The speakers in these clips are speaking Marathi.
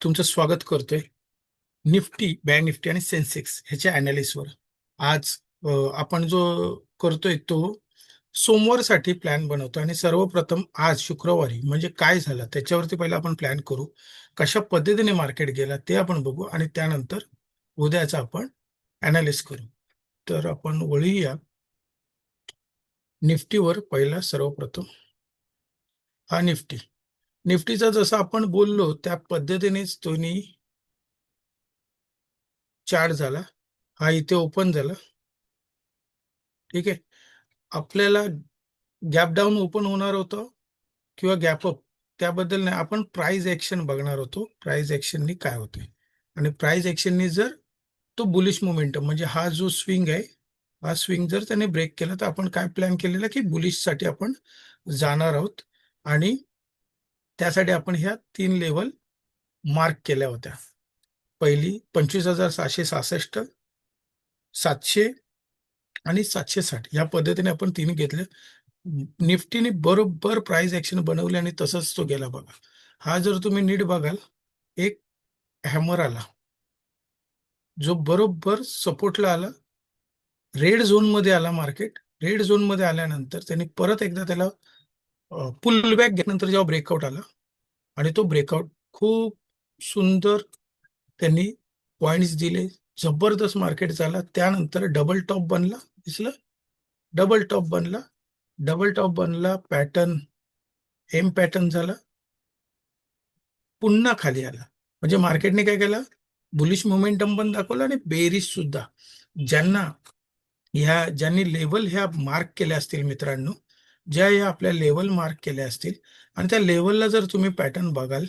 तुमचं स्वागत करतोय निफ्टी बँक निफ्टी आणि सेन्सेक्स ह्याच्या अनालिसवर आज आपण जो करतोय तो सोमवारसाठी प्लॅन बनवतो आणि सर्वप्रथम आज शुक्रवारी म्हणजे काय झालं त्याच्यावरती पहिला आपण प्लॅन करू कशा पद्धतीने मार्केट गेला ते आपण बघू आणि त्यानंतर उद्याचा आपण अनालिस करू. तर आपण वळूया. निफ्टीवर पहिला सर्वप्रथम हा निफ्टी. निफ्टीचा जसं आपण बोललो त्या पद्धतीनेच दोन्ही चार्ट झाला. हा इथे ओपन झाला. ठीक आहे. आपल्याला गॅप डाऊन ओपन होणार होतं किंवा गॅप अप. त्याबद्दल नाही आपण प्राइस ऍक्शन बघणार होतो. प्राइस ऍक्शननी काय होते आणि प्राइस ऍक्शननी जर तो बुलिश मोमेंटम म्हणजे हा जो स्विंग आहे हा स्विंग जर त्याने ब्रेक केला तर आपण काय प्लॅन केलेला की बुलिशसाठी आपण जाणार आहोत. आणि त्यासाठी आपण ह्या तीन लेवल मार्क केल्या होत्या. पहिली पंचवीस हजार सहाशे सहासष्ट सातशे आणि सातशे साठ. या पद्धतीने आपण तीन घेतले. निफ्टीने बरोबर प्राइस ऍक्शन बनवले आणि तसंच तो गेला बघा. हा जर तुम्ही नीट बघाल एक हॅमर आला. जो बरोबर सपोर्टला आला. रेड झोनमध्ये आला मार्केट रेड झोनमध्ये आल्यानंतर त्यांनी परत एकदा त्याला पुल बॅक घेतल्यानंतर जेव्हा ब्रेकआउट आला आणि तो ब्रेकआउट खूप सुंदर त्यांनी पॉइंट्स दिले जबरदस्त मार्केट झाला त्यानंतर डबल टॉप बनला दिसलं? डबल टॉप बनला. डबल टॉप बनला पॅटर्न एम पॅटर्न झाला. पुन्हा खाली आला. म्हणजे मार्केटने काय केलं? बुलिश मोमेंटम पण दाखवलं आणि बेरीज सुद्धा. ज्यांना ह्या ज्यांनी लेवल ह्या मार्क केल्या असतील मित्रांनो ज्या या आपल्या लेवल मार्क केल्या असतील आणि त्या लेवलला जर तुम्ही पॅटर्न बघाल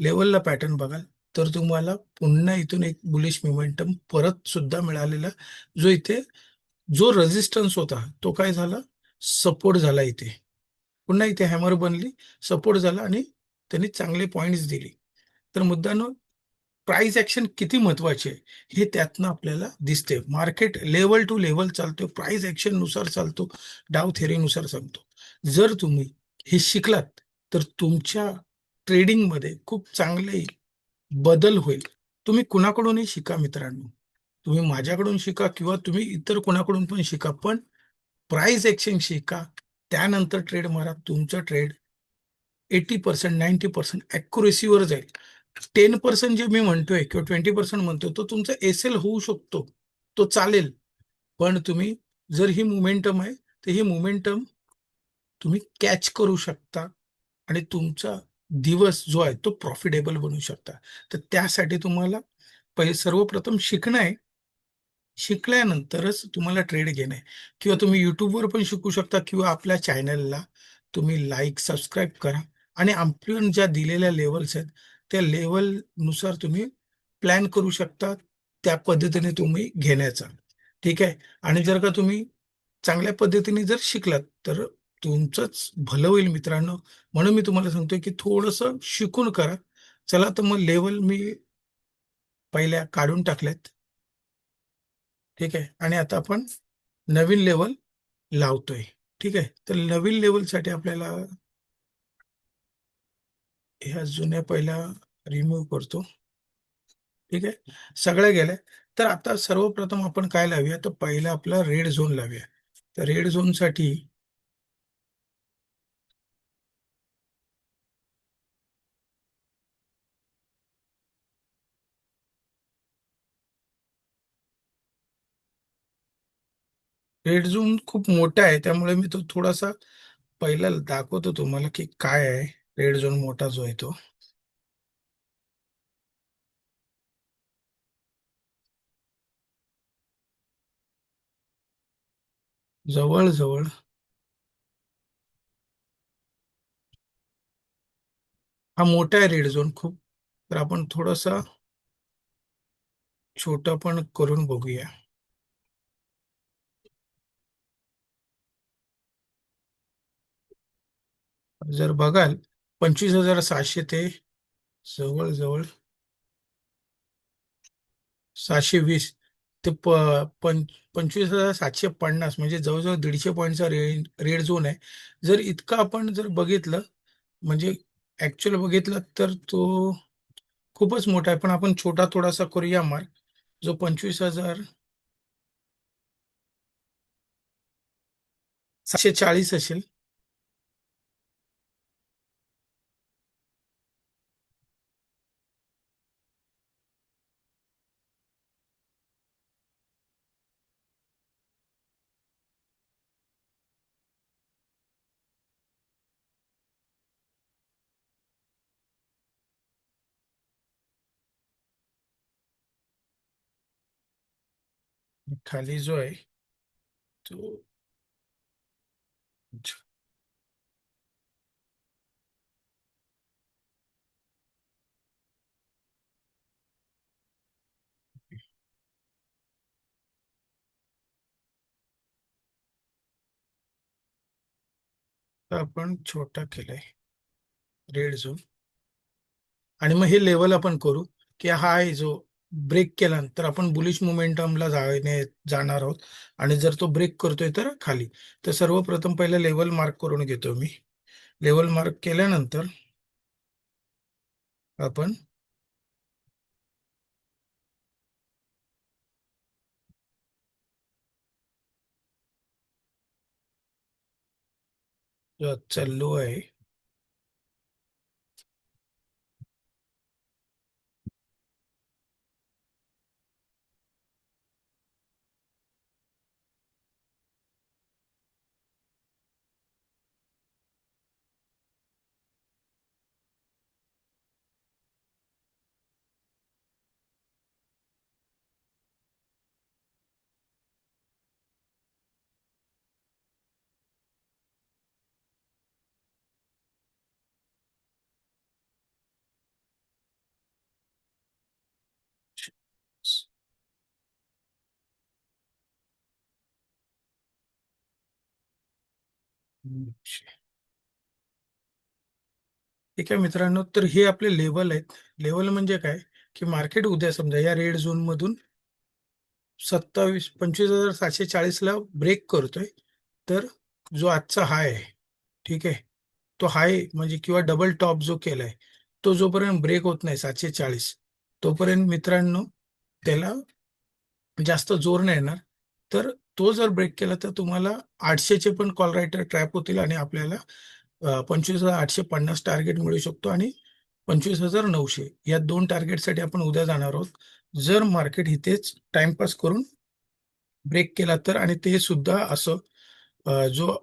लेवलला पॅटर्न बघाल तर तुम्हाला पुन्हा इथून एक बुलिश मोमेंटम परत सुद्धा मिळालेला जो इथे जो रेजिस्टन्स होता तो काय झाला? सपोर्ट झाला इथे. पुन्हा इथे हॅमर बनली सपोर्ट झाला आणि त्यांनी चांगले पॉइंट्स दिली. तर मुद्दानं प्राइस ऍक्शन किती महत्वाची आहे हे त्यातनं आपल्याला दिसते मार्केट लेवल टू लेवल चालतो प्राइस ऍक्शननुसार चालतो डाव थेरीनुसार सांगतो. जर तुम्ही हे शिकलात तर तुमच्या ट्रेडिंगमध्ये खूप चांगले बदल होईल. तुम्ही कुणाकडूनही शिका मित्रांनो. तुम्ही माझ्याकडून शिका किंवा तुम्ही इतर कोणाकडून पण शिका पण प्राइस एक्सचेंज शिका. त्यानंतर ट्रेड मारा तुमचं trade eighty percent ninety percent ॲक्युरेसीवर जाईल. टेन पर्सेंट जे मी म्हणतोय किंवा ट्वेंटी पर्सेंट म्हणतोय तो तुमचा एस एल होऊ शकतो. तो चालेल. पण तुम्ही जर ही मुमेंटम आहे तर ही मुमेंटम तुम्ही कॅच करू शकता आणि तुमचा दिवस जो आहे तो प्रॉफिटेबल बनवू शकता. तर त्यासाठी तुम्हाला पहिले सर्वप्रथम शिकणं आहे. शिकल्यानंतरच तुम्हाला ट्रेड घेणं आहे. किंवा तुम्ही युट्यूबवर पण शिकू शकता किंवा आपल्या चॅनलला तुम्ही लाईक सबस्क्राईब करा. आणि आपण ज्या दिलेल्या लेवल्स आहेत त्या लेवलनुसार तुम्ही प्लॅन करू शकता त्या पद्धतीने तुम्ही घेण्याचा. ठीक आहे? आणि जर का तुम्ही चांगल्या पद्धतीने जर शिकलात तर तुमचंच भलं होईल मित्रांनो. म्हणून मी तुम्हाला सांगतोय की थोडंसं शिकून करा. चला तर मग लेवल मी पहिल्या काढून टाकल्यात. ठीक आहे? आणि आता आपण नवीन लेवल लावतोय. ठीक आहे? तर नवीन लेवलसाठी आपल्याला ह्या जुन्या पहिल्या रिमूव्ह करतो. ठीक आहे? सगळ्या गेल्या तर आता सर्वप्रथम आपण काय लावूया? तर पहिला आपला रेड झोन लावूया. तर रेड झोनसाठी रेड झोन खूप मोठा आहे. त्यामुळे मी तो थोडासा पहिला दाखवतो तुम्हाला की काय आहे. रेड झोन मोठा जो आहे तो। जवळजवळ हा मोठा आहे रेड झोन खूप, तर आपण थोडासा छोटा पण करून बघूया. जर बघाल पंचवीस हजार सहाशे ते जवळजवळ सहाशे वीस ते प पं पंचवीस हजार सातशे पन्नास म्हणजे जवळजवळ दीडशे पॉईंटचा रेड रेड झोन आहे. जर इतका आपण जर बघितलं म्हणजे ॲक्च्युअल बघितलं तर तो खूपच मोठा आहे. पण आपण छोटा थोडासा करूया मार्क. जो पंचवीस हजार सातशे चाळीस असेल खाली जो आहे तो आपण छोटा केलाय रेड झोन. आणि मग हे लेवल आपण करू की हा आहे जो ब्रेक केल्यानंतर आपण बुलिश मोमेंटमला जाणे जाणार आहोत. आणि जर तो ब्रेक करतोय तर खाली. तर सर्वप्रथम पहिले लेवल मार्क करून घेतो मी. लेवल मार्क केल्यानंतर आपण अच्छा लो आहे ठीक आहे मित्रांनो तर हे आपले लेवल आहेत. लेवल म्हणजे काय? की मार्केट उद्या समजा या रेड झोन मधून सत्तावीस पंचवीस हजार सातशे चाळीसला ब्रेक करतोय. तर जो आजचा हाय आहे ठीक आहे? तो हाय म्हणजे किंवा डबल टॉप जो केलाय तो जोपर्यंत ब्रेक होत नाही सातशे चाळीस तोपर्यंत मित्रांनो त्याला जास्त जोर नाही येणार. तर तो जर ब्रेक केला तर तुम्हाला आठशेचे पण कॉल रायटर ट्रॅप होतील आणि आपल्याला पंचवीस हजार आठशे पन्नास टार्गेट मिळू शकतो आणि पंचवीस हजार नऊशे. या दोन टार्गेटसाठी आपण उद्या जाणार आहोत. जर मार्केट इथेच टाइमपास करून ब्रेक केला तर आणि ते सुद्धा असं जो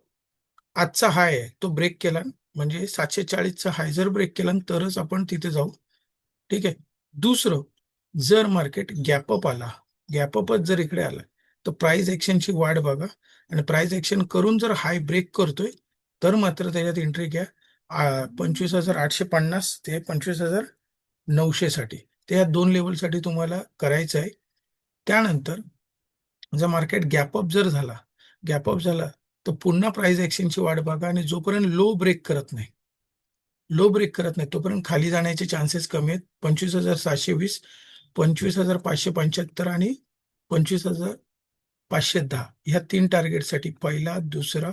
आजचा हाय आहे तो ब्रेक केला म्हणजे सातशे चाळीसचा हाय जर ब्रेक केला तरच आपण तिथे जाऊ. ठीक आहे? दुसरं जर मार्केट गॅपअप आला गॅपअपच जर इकडे आला तर प्राइस ची वाढ बघा. आणि प्राइस ऍक्शन करून जर हाय ब्रेक करतोय तर मात्र त्याच्यात एंट्री घ्या. पंचवीस हजार आठशे पन्नास ते पंचवीस हजार नऊशे साठी ते या दोन लेवलसाठी तुम्हाला करायचं आहे. त्यानंतर जर मार्केट गॅपअप जर झाला गॅपअप झाला तर पुन्हा प्राइस ॲक्शनची वाढ बघा आणि जोपर्यंत लो ब्रेक करत नाही लो ब्रेक करत नाही तोपर्यंत खाली जाण्याचे चान्सेस कमी आहेत. पंचवीस हजार सातशे वीस पंचवीस हजार पाचशे पंच्याहत्तर आणि पंचवीस हजार पाचशे दहा. ह्या तीन टार्गेटसाठी पहिला दुसरा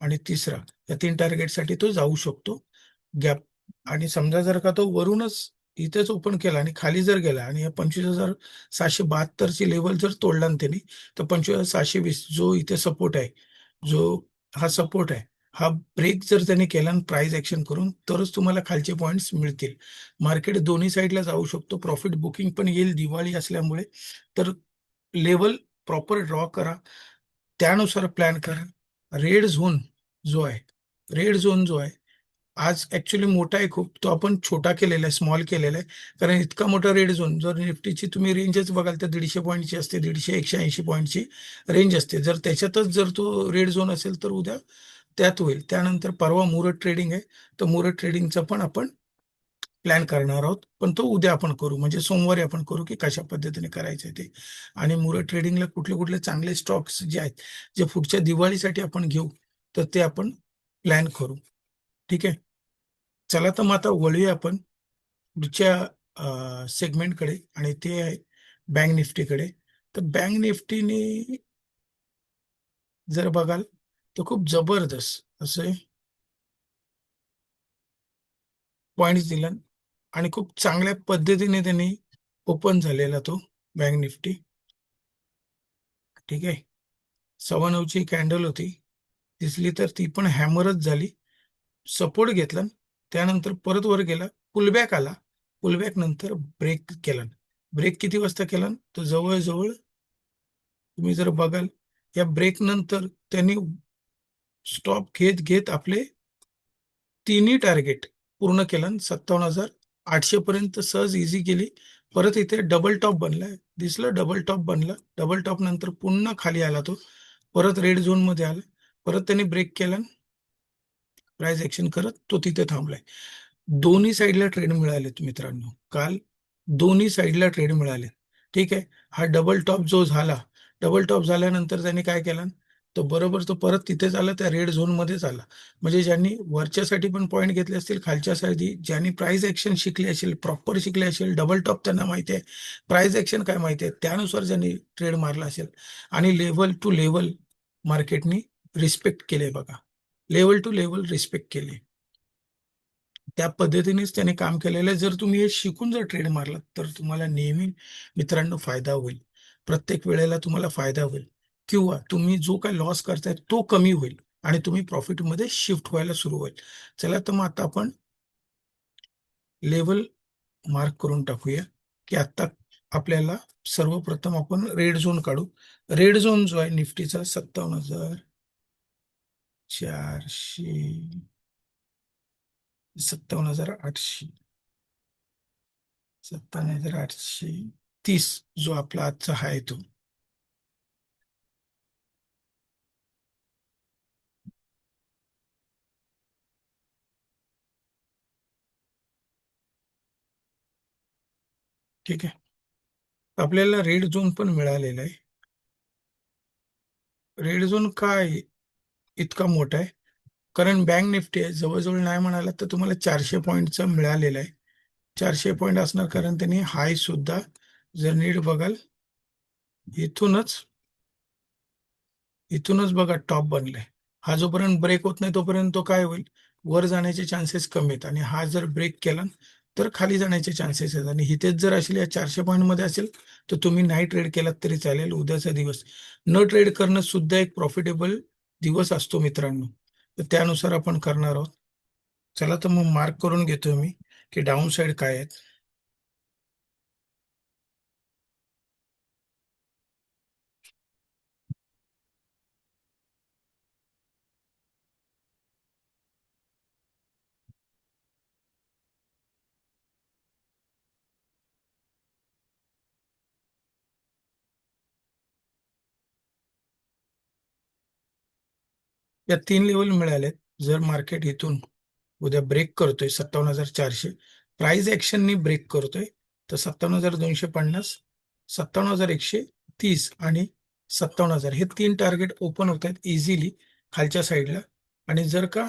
आणि तिसरा. या तीन टार्गेटसाठी तो जाऊ शकतो. गॅप आणि समजा जर का तो वरूनच इथेच ओपन केला आणि खाली जर गेला आणि या पंचवीस हजार सहाशे बहात्तरची लेवल जर तोडला ना त्यांनी तर पंचवीस हजार सहाशे वीस जो इथे सपोर्ट आहे जो हा सपोर्ट आहे हा ब्रेक जर त्याने केला प्राइस ऍक्शन करून तरच तुम्हाला खालचे पॉईंट्स मिळतील. मार्केट दोन्ही साईडला जाऊ शकतो. प्रॉफिट बुकिंग पण येईल. दिवाळी असल्यामुळे तर लेवल प्रॉपर ड्रॉ करा. त्यानुसार प्लॅन करा. रेड झोन जो आहे रेड झोन जो आहे आज ऍक्च्युली मोठा आहे खूप. तो आपण छोटा केलेला आहे स्मॉल केलेला आहे. कारण इतका मोठा रेड झोन जर निफ्टीची तुम्ही रेंजच बघाल तर दीडशे पॉईंटची असते दीडशे एकशे ऐंशी पॉईंटची रेंज असते. जर त्याच्यातच जर तो रेड झोन असेल तर उद्या त्यात होईल. त्यानंतर परवा मुरत ट्रेडिंग आहे. तर मुरत ट्रेडिंगचा पण आपण प्लॅन करणार आहोत. पण तो उद्या आपण करू. म्हणजे सोमवारी आपण करू की कशा पद्धतीने करायचं ते. आणि मुरत ट्रेडिंगला कुठले कुठले चांगले स्टॉक्स जे आहेत जे पुढच्या दिवाळीसाठी आपण घेऊ तर ते आपण प्लॅन करू. ठीक आहे? चला तर मग आता वळूया आपण पुढच्या सेगमेंटकडे आणि ते आहे बँक निफ्टीकडे तर बँक निफ्टीने जर बघाल तर खूप जबरदस्त असे पॉइंट्स दिलं आणि खूप चांगल्या पद्धतीने त्यांनी ओपन झालेला तो बँक निफ्टी. ठीक आहे. सव्वा नऊची कॅन्डल होती. दिसली तर ती पण हॅमरच झाली. सपोर्ट घेतला. त्यानंतर परत वर गेला. पुलबॅक आला. पुलबॅक नंतर ब्रेक केला. ब्रेक किती वाजता केला? तर जवळजवळ तुम्ही जर बघाल या ब्रेक नंतर त्यांनी स्टॉप घेत घेत आपले तिन्ही टार्गेट पूर्ण केलं. सत्तावन्न हजार आठशे पर्यंत सहज इझी गेली परत इथे डबल टॉप बनलाय. दिसलं डबल टॉप बनला. डबल टॉप नंतर पुन्हा खाली आला तो. परत रेड झोनमध्ये आला. परत त्यांनी ब्रेक केला. प्राइस ऍक्शन करत तो तिथे थांबलाय. दोन्ही साईडला ट्रेड मिळालेत मित्रांनो. काल दोन्ही साईडला ट्रेड मिळाले ठीक आहे? हा डबल टॉप जो झाला डबल टॉप झाल्यानंतर त्यांनी काय केलं? तो बरोबर तो परत तिथेच आला त्या रेड झोन मध्येच आला. म्हणजे ज्यांनी वरच्यासाठी पण पॉईंट घेतले असतील खालच्यासाठी ज्यांनी प्राइस ऍक्शन शिकले असेल प्रॉपर शिकले असेल डबल टॉप त्यांना माहिती आहे. प्राइस ऍक्शन काय माहिती आहे? त्यानुसार ज्यांनी ट्रेड मारला असेल. आणि लेवल टू लेवल मार्केटनी रिस्पेक्ट केले बघा. लेवल टू लेवल रिस्पेक्ट केले. त्या पद्धतीनेच त्याने काम केलेलं आहे. जर तुम्ही हे शिकून जर ट्रेड मारलात तर तुम्हाला नेहमी मित्रांनो फायदा होईल. प्रत्येक वेळेला तुम्हाला फायदा होईल. किंवा तुम्ही जो काय लॉस करताय तो कमी होईल आणि तुम्ही प्रॉफिटमध्ये शिफ्ट व्हायला सुरू होईल. चला तर मग आता आपण लेवल मार्क करून टाकूया की आता आपल्याला सर्वप्रथम आपण रेड झोन काढू. रेड झोन जो आहे निफ्टीचा सत्तावन्न हजार चारशे सत्तावन्न हजार आठशे. सत्तावन्न हजार आठशे तीस जो आपला आजचा हाय तो. ठीक आहे. आपल्याला रेड झोन पण मिळालेला आहे. रेड झोन काय इतका मोठा आहे? कारण बँक निफ्टी आहे. जवळजवळ नाही म्हणाला तर तुम्हाला चारशे पॉईंटचा मिळालेला आहे. चारशे पॉईंट असणार कारण त्यांनी हाय सुद्धा जर नीट बघाल इथूनच इथूनच बघा टॉप बनलाय. हा जोपर्यंत ब्रेक होत नाही तोपर्यंत तो काय होईल? वर जाण्याचे चान्सेस कमी आहेत. आणि हा जर ब्रेक केला तर खाली जाण्याचे चान्सेस आहेत. आणि इथेच जर असेल या चारशे पॉईंटमध्ये असेल तर तुम्ही नाही ट्रेड केलात तरी चालेल. उद्याचा दिवस. न ट्रेड करणं सुद्धा एक प्रॉफिटेबल दिवस असतो मित्रांनो. तर त्यानुसार आपण करणार आहोत. चला तर मग मार्क करून घेतोय मी की डाऊन साईड काय आहेत. या तीन लेवल मिळालेत. जर मार्केट इथून उद्या ब्रेक करतोय सत्तावन्न हजार चारशे प्राइस ऍक्शननी ब्रेक करतोय तर सत्तावन्न हजार दोनशे पन्नास सत्तावन्न हजार एकशे तीस आणि सत्तावन्न हजार. हे तीन टार्गेट ओपन होत आहेत इझिली खालच्या साईडला आणि जर का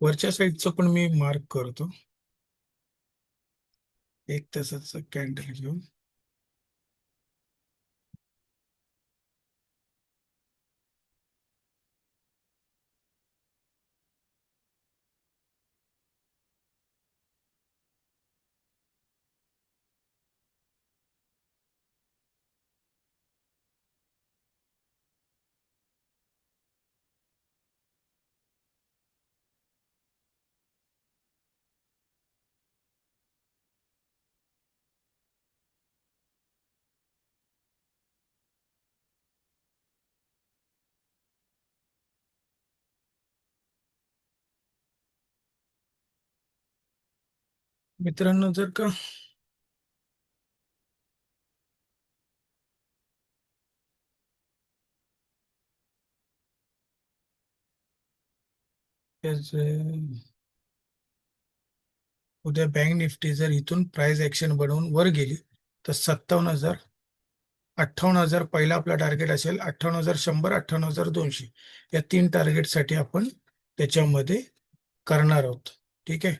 वरच्या साईडचं पण मी मार्क करतो. एक तासाचं कॅन्डल घेऊन. मित्रांनो जर का उद्या बँक निफ्टी जर इथून प्राइस ऍक्शन बनवून वर गेली तर सत्तावन्न हजार अठ्ठावन्न हजार पहिला आपला टार्गेट असेल अठ्ठावन्न हजार शंभर अठ्ठावन्न हजार दोनशे. या तीन टार्गेटसाठी आपण त्याच्यामध्ये करणार आहोत. ठीक आहे?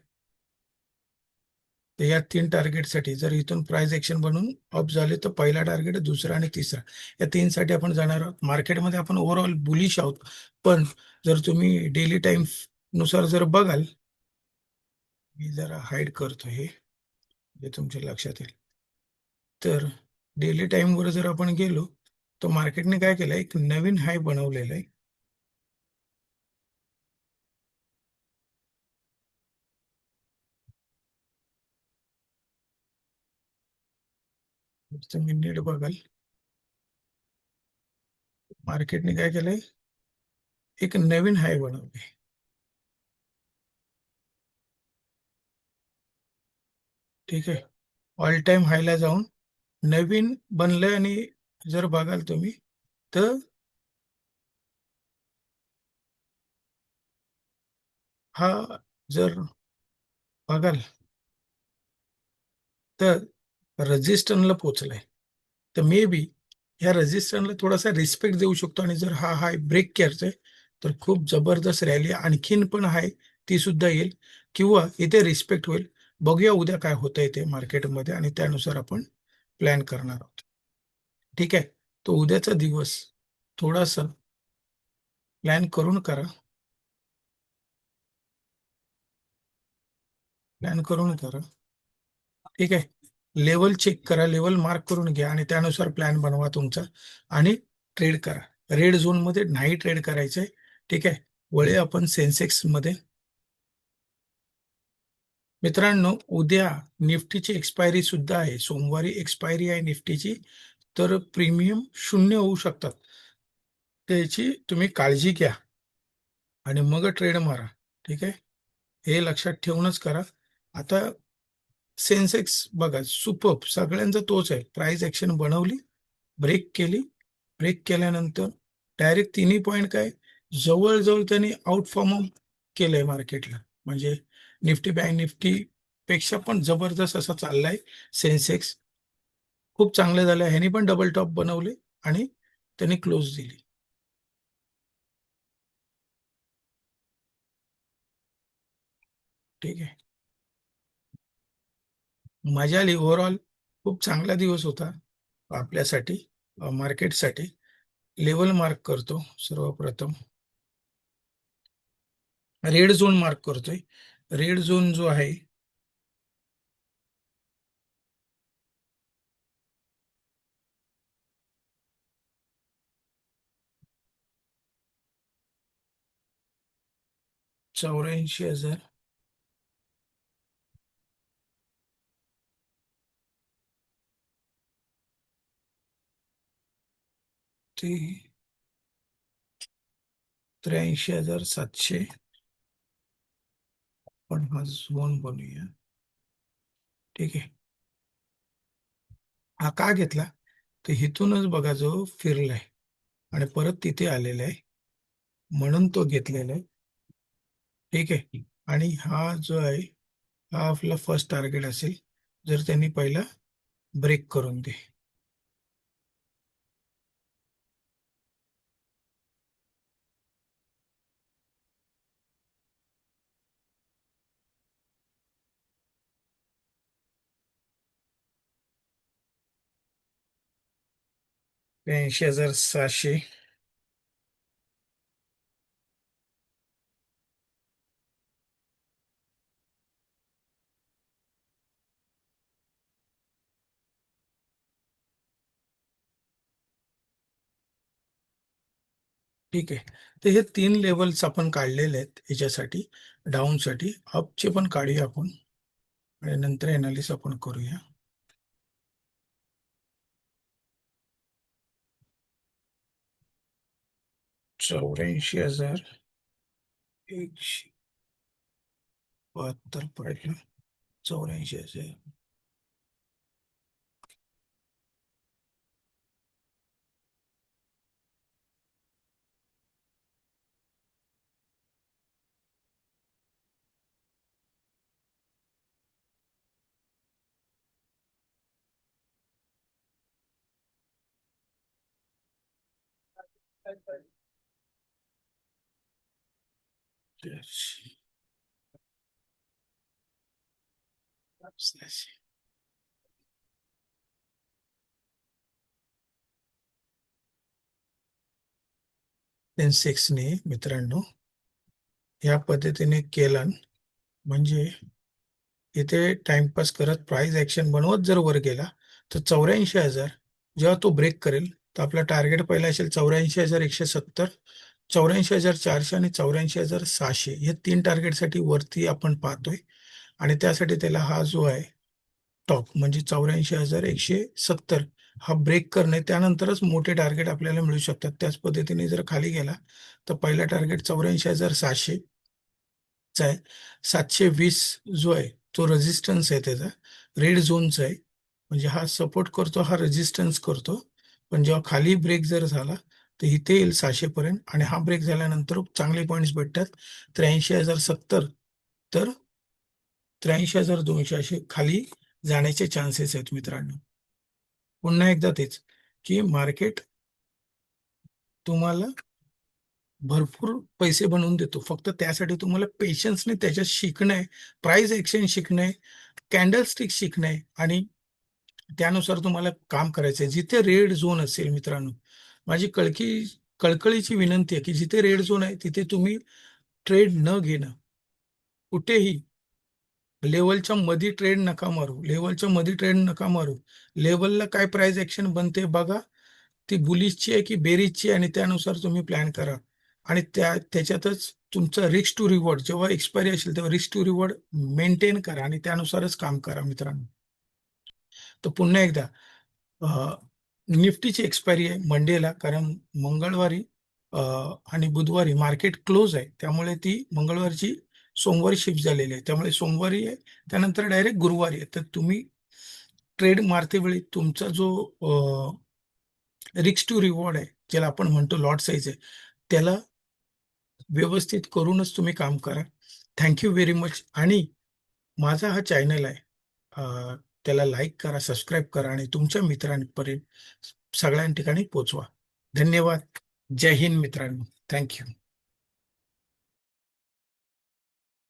तर या तीन टार्गेटसाठी जर इथून प्राइस ऍक्शन बनून अप झाले तर पहिला टार्गेट दुसरा आणि तिसरा. या तीनसाठी आपण जाणार आहोत. मार्केटमध्ये आपण ओव्हरऑल बुलिश आहोत. पण जर तुम्ही डेली टाइमनुसार जर बघाल मी जरा हाईड करतो हे. जे तुमच्या लक्षात येईल. तर डेली टाईमवर जर आपण गेलो तर मार्केटने काय केलं एक नवीन हाय बनवलेलं आहे. तुम्ही नीट बघाल. मार्केटने काय केलंय? एक नवीन हाय बनवले ठीक आहे. ऑल टाइम हायला जाऊन नवीन बनलंय आणि जर बघाल तुम्ही तर हा जर बघाल तर रजिस्टनला पोचलाय. तर मे बी ह्या रजिस्टनला थोडासा रिस्पेक्ट देऊ शकतो आणि जर हा हाय ब्रेक करतोय तर खूप जबरदस्त रॅली आणखीन पण आहे ती सुद्धा येईल. किंवा इथे रिस्पेक्ट होईल. बघूया उद्या काय होतंय ते मार्केटमध्ये आणि त्यानुसार आपण प्लॅन करणार आहोत. ठीक आहे? तो उद्याचा दिवस थोडासा प्लॅन करून करा. प्लॅन करून करा. ठीक आहे? लेवल चेक करा लेवल मार्क करून घ्या आणि त्यानुसार प्लॅन बनवा तुमचा आणि ट्रेड करा. रेड झोनमध्ये नाही ट्रेड करायचंय ठीक आहे? वळे आपण सेन्सेक्समध्ये. मित्रांनो उद्या निफ्टीची एक्सपायरी सुद्धा आहे. सोमवारी एक्सपायरी आहे निफ्टीची तर प्रीमियम शून्य होऊ शकतात. त्याची तुम्ही काळजी घ्या आणि मग ट्रेड मारा ठीक आहे? हे लक्षात ठेवूनच करा. आता सेन्सेक्स बघा सुपर सगळ्यांचा तोच आहे. प्राइस ऍक्शन बनवली ब्रेक केली. ब्रेक केल्यानंतर डायरेक्ट तिन्ही पॉईंट काय? जवळजवळ त्यांनी आउटफॉर्म केलंय मार्केटला म्हणजे निफ्टी बँक निफ्टी पेक्षा पण जबरदस्त असा चाललाय सेन्सेक्स. खूप चांगले झाले ह्यानी पण डबल टॉप बनवले आणि त्यांनी क्लोज दिली. ठीक आहे. मजा आली ओव्हरऑल खूप चांगला दिवस होता आपल्यासाठी मार्केटसाठी लेवल मार्क करतो सर्वप्रथम. रेड झोन मार्क करतोय. रेड झोन जो आहे चौऱ्याऐंशी हजार त्र्याऐंशी हजार सातशे. आपण हा झोन बनवूया. ठीक आहे. हा का घेतला? तर इथूनच बघा जो फिरलाय आणि परत तिथे आलेला आहे. म्हणून तो घेतलेला आहे. ठीक आहे. आणि हा जो आहे हा आपला फर्स्ट टार्गेट असेल. जर त्यांनी पहिला ब्रेक करून दे. त्र्याऐंशी हजार सहाशे ठीक आहे. तर हे तीन लेवल्स आपण काढलेले आहेत याच्यासाठी डाऊनसाठी अपचे पण काढूया आपण. आणि नंतर एनालिस आपण करूया. चौऱ्याऐंशी हजार. एकशे बहात्तर पडलं चौऱ्याऐंशी हजार. सेन्सेक्सने मित्रांनो या पद्धतीने केलं. म्हणजे इथे टाइमपास करत प्राइस ऍक्शन बनवत जर वर गेला तर चौऱ्याऐंशी हजार जेव्हा तो ब्रेक करेल तर आपला टार्गेट पहिला असेल चौऱ्याऐंशी हजार एकशे सत्तर. चौऱ्याऐंशी हजार चारशे आणि चौऱ्याऐंशी हजार सहाशे हे तीन टार्गेटसाठी वरती आपण पाहतोय. आणि त्यासाठी त्याला हा जो आहे टॉप म्हणजे चौऱ्याऐंशी हजार एकशे सत्तर हा ब्रेक करणे त्यानंतरच मोठे टार्गेट आपल्याला मिळू शकतात. त्याच पद्धतीने जर खाली गेला तर पहिला टार्गेट चौऱ्याऐंशी हजार सहाशे चा आहे. सातशे वीस जो आहे तो रेजिस्टन्स आहे त्याचा. रेड झोनचा आहे. म्हणजे हा सपोर्ट करतो हा रेजिस्टन्स करतो. पण जेव्हा खाली ब्रेक जर झाला तर इथे येईल सहाशे पर्यंत आणि हा ब्रेक झाल्यानंतर चांगले पॉईंट्स भेटतात. त्र्याऐंशी हजार सत्तर तर त्र्याऐंशी हजार दोनशे असे खाली जाण्याचे चान्सेस आहेत मित्रांनो. पुन्हा एकदा तेच की मार्केट तुम्हाला भरपूर पैसे बनवून देतो. फक्त त्यासाठी तुम्हाला पेशन्सने त्याच्यात शिकणं आहे प्राइस ऍक्शन शिकणं आहे कॅन्डल स्टिक शिकणं आहे आणि त्यानुसार तुम्हाला काम करायचं आहे. जिथे रेड झोन असेल मित्रांनो माझी कळकी कळकळीची विनंती आहे की जिथे रेड झोन आहे तिथे तुम्ही ट्रेड न घेणं. कुठेही लेवलच्या मध्ये ट्रेड नका मारू. लेवलच्या मध्ये ट्रेड नका मारू. लेवलला काय प्राइस ऍक्शन बनते बघा. ती बुलिशची आहे की बेरीजची आहे आणि त्यानुसार तुम्ही प्लॅन करा. आणि त्या त्याच्यातच तुमचं रिस्क टू रिवॉर्ड जेव्हा एक्सपायरी असेल तेव्हा रिस्क टू रिवॉर्ड मेंटेन करा आणि त्यानुसारच काम करा मित्रांनो. तर पुन्हा एकदा निफ्टीची एक्सपायरी आहे मंडेला कारण मंगळवारी आणि बुधवारी मार्केट क्लोज आहे. त्यामुळे ती मंगळवारची सोमवारी शिफ्ट झालेली आहे. त्यामुळे सोमवारी आहे त्यानंतर डायरेक्ट गुरुवारी आहे. तर तुम्ही ट्रेड मारतेवेळी तुमचा जो रिक्स टू रिवॉर्ड आहे ज्याला आपण म्हणतो लॉट साईज आहे त्याला व्यवस्थित करूनच तुम्ही काम करा. थँक्यू व्हेरी मच आणि माझा हा चॅनल आहे त्याला लाईक करा सबस्क्राईब करा आणि तुमच्या मित्रांपर्यंत सगळ्या ठिकाणी पोचवा धन्यवाद. जय हिंद मित्रांनो. थँक्यू